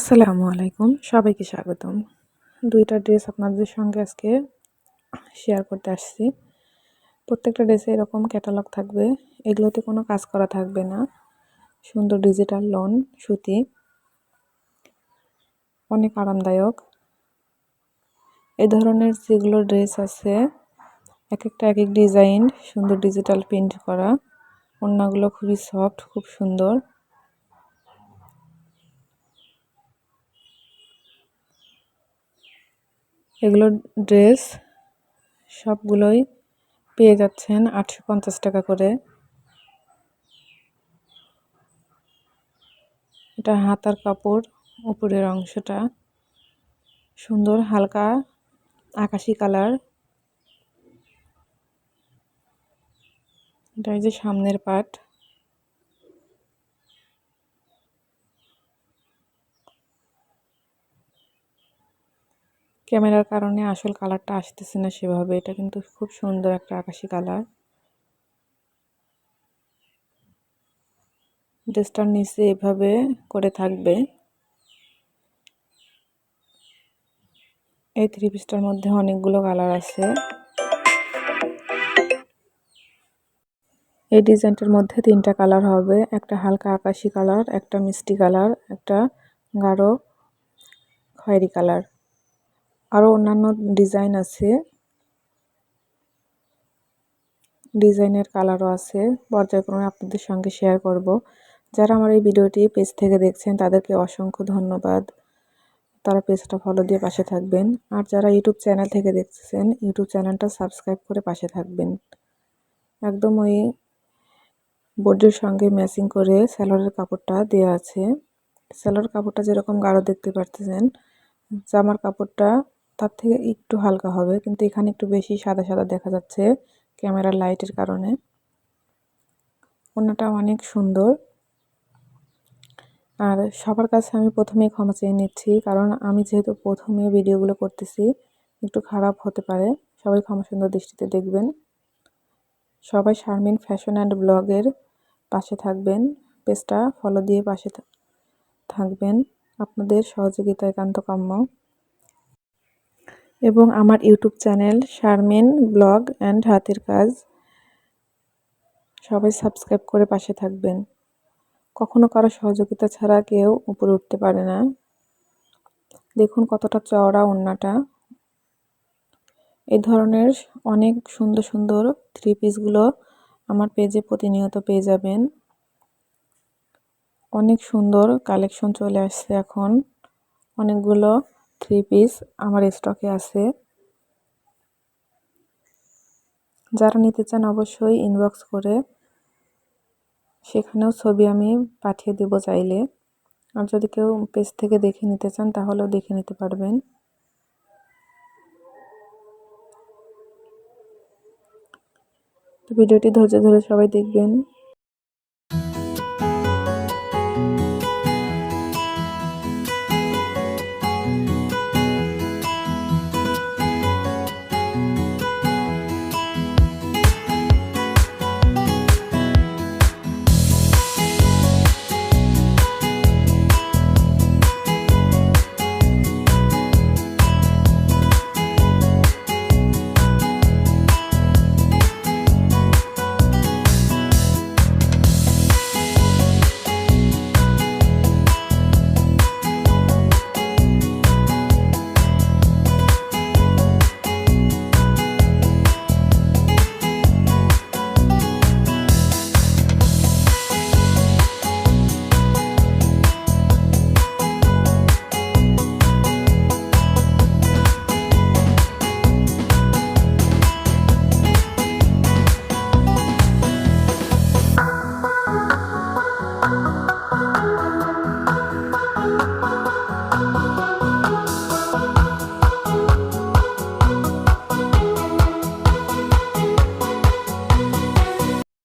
আসসালামু আলাইকুম। সবাইকে স্বাগতম। দুইটা ড্রেস আপনাদের সঙ্গে আজকে শেয়ার করতে আসছি। প্রত্যেকটা ড্রেসে এরকম ক্যাটালগ থাকবে। এগুলোতে কোনো কাজ করা থাকবে না। সুন্দর ডিজিটাল লোন সুতি। অনেক আরামদায়ক। এই ধরনের যেগুলো ড্রেস আছে এক একটা এক এক ডিজাইন সুন্দর ডিজিটাল প্রিন্ট করা। ওড়নাগুলো খুবই সফট খুব সুন্দর। এগুলো ড্রেস সবগুলোই পেয়ে যাচ্ছেন আটশো পঞ্চাশ টাকা করে। এটা হাতার কাপড়, উপরের অংশটা সুন্দর, হালকা আকাশি কালার। এটা যে সামনের পাট। ক্যামেরার কারণে আসল কালারটা আসতেছে না সেভাবে। এটা কিন্তু খুব সুন্দর একটা আকাশি কালার। ড্রেসটার নিচে এভাবে করে থাকবে। এই থ্রি পিসটার মধ্যে অনেকগুলো কালার আছে। এই ডিজাইনটার মধ্যে তিনটা কালার হবে। একটা হালকা আকাশি কালার, একটা মিষ্টি কালার, একটা গাঢ় খয়েরি কালার। আরও অন্যান্য ডিজাইন আছে। ডিজাইনের কালারও আছে। পর্যায়ক্রমে আপনাদের সঙ্গে শেয়ার করব। যারা আমার এই ভিডিওটি পেজ থেকে দেখছেন, তাদেরকে অসংখ্য ধন্যবাদ। তারা পেজটা ফলো দিয়ে পাশে থাকবেন। আর যারা ইউটিউব চ্যানেল থেকে দেখছেন ইউটিউব চ্যানেলটা সাবস্ক্রাইব করে পাশে থাকবেন। একদম ওই বোর্ডের সঙ্গে ম্যাচিং করে স্যালোয়ারের কাপড়টা দেওয়া আছে। স্যালোয়ার কাপড়টা যেরকম গাঢ় দেখতে পারতেছেন, জামার কাপড়টা তার থেকে একটু হালকা হবে, কিন্তু এখানে একটু বেশি সাদা সাদা দেখা যাচ্ছে ক্যামেরার লাইটের কারণে। ওনাটা অনেক সুন্দর। আর সবার কাছে আমি প্রথমেই ক্ষমা চেয়ে নিচ্ছি, কারণ আমি যেহেতু প্রথমে ভিডিওগুলো করতেছি, একটু খারাপ হতে পারে। সবাই ক্ষমা সুন্দর দৃষ্টিতে দেখবেন। সবাই শারমিন ফ্যাশন অ্যান্ড ব্লগের পাশে থাকবেন, পেজটা ফলো দিয়ে পাশে থাকবেন। আপনাদের সহযোগিতা একান্ত কাম্য। এবং আমার YouTube channel Sharmin blog and হাতের কাজ। সবাই সাবস্ক্রাইব করে পাশে থাকবেন। কখনো কারও সহযোগিতা ছাড়া কেউ উপরে উঠতে পারে না। দেখুন কতটা চওড়া ওন্নাটা এই ধরনের অনেক সুন্দর সুন্দর থ্রি পিসগুলো আমার পেজে প্রতিনিয়ত পেয়ে যাবেন। অনেক সুন্দর কালেকশন চলে আসছে এখন। অনেকগুলো থ্রি পিস আমার স্টকে আছে। যারা নিতে চান অবশ্যই ইনবক্স করে, সেখানেও ছবি আমি পাঠিয়ে দেব চাইলে। আর যদি কেউ পেজ থেকে দেখে নিতে চান, তাহলেও দেখে নিতে পারবেন। ভিডিওটি ধৈর্য ধরে সবাই দেখবেন।